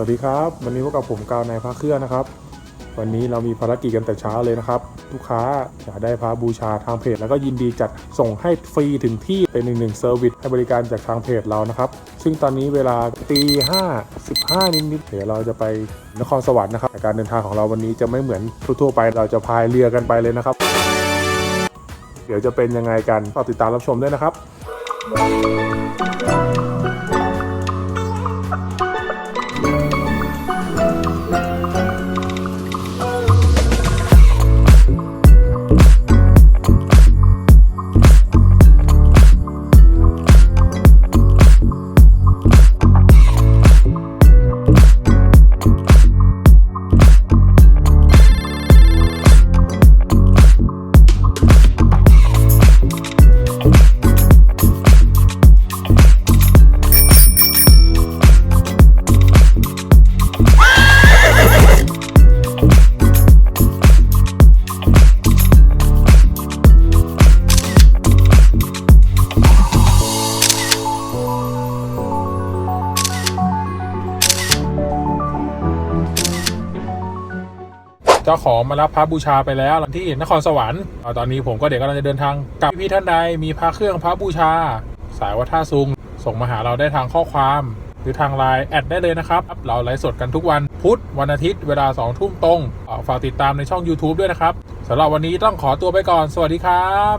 สวัสดีครับ วันนี้พบกับผมกาวนายพระเครื่องนะครับ วันนี้เรามีภารกิจกันแต่เช้าเลยนะครับลูกค้าอยากได้พระบูชาทางเพจ แล้วก็ยินดีจัดส่งให้ฟรีถึงที่เป็นหนึ่งหนึ่งเซอร์วิสให้บริการจากทางเพจเรานะครับ ซึ่งตอนนี้เวลาตีห้าสิบห้านิดๆเดี๋ยวเราจะไปนครสวรรค์นะครับการเดินทางของเราวันนี้จะไม่เหมือนทั่วๆไปเราจะพายเรือกันไปเลยนะครับ เดี๋ยวจะเป็นยังไงกันก็ติดตามรับชมด้วยนะครับ จ้าของมารับพระบูชาไปแล้วที่นครสวรรค์ตอนนี้ผมก็เดี๋ยวกำลังจะเดินทางกลับพี่ท่านใดมีพระเครื่องพระบูชา สายวัดท่าซุง ส่งมาหาเราได้ทางข้อความ หรือทางไลน์แอดได้เลยนะครับ เราไลฟ์สดกันทุกวันพุธวันอาทิตย์เวลา2ทุ่มตรงฝากติดตามในช่อง YouTube ด้วยนะครับสำหรับวันนี้ต้องขอตัวไปก่อน สวัสดีครับ